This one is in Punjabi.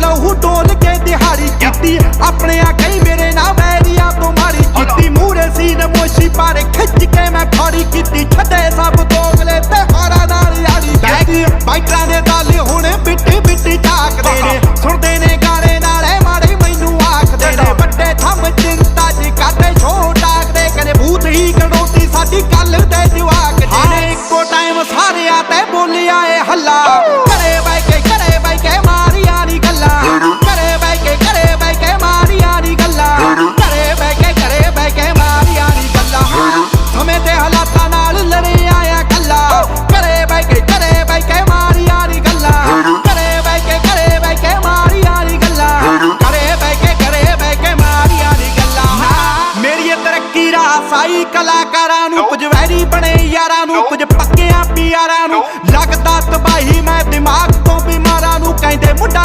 ਲਹੂ ਡੋਲ ਕੇ ਦਿਹਾੜੀ ਕੀਤੀ। ਆਪਣੇ ਆ ਕਈ ਮੇਰੇ ਨਾਲ ਵੈਰੀਆਂ ਤੋਂ ਮਾਰੀ ਕੀਤੀ। ਮੂਰੇ ਸੀਨ ਮੋਸ਼ੀ ਪਰ ਖਿੱਚ ਕੇ ਮੈਂ ਖੜੀ ਕੀਤੀ। ਛੱਡੇ ਸਭ ਤੋਂ ਫਕੀਰਾ ਸਾਈ ਕਲਾਕਾਰਾਂ ਨੂੰ ਕੁਝ ਵੈਰੀ ਬਣੇ ਯਾਰਾਂ ਨੂੰ ਕੁਝ ਪੱਕਿਆਂ ਪਿਆਰਾਂ ਨੂੰ।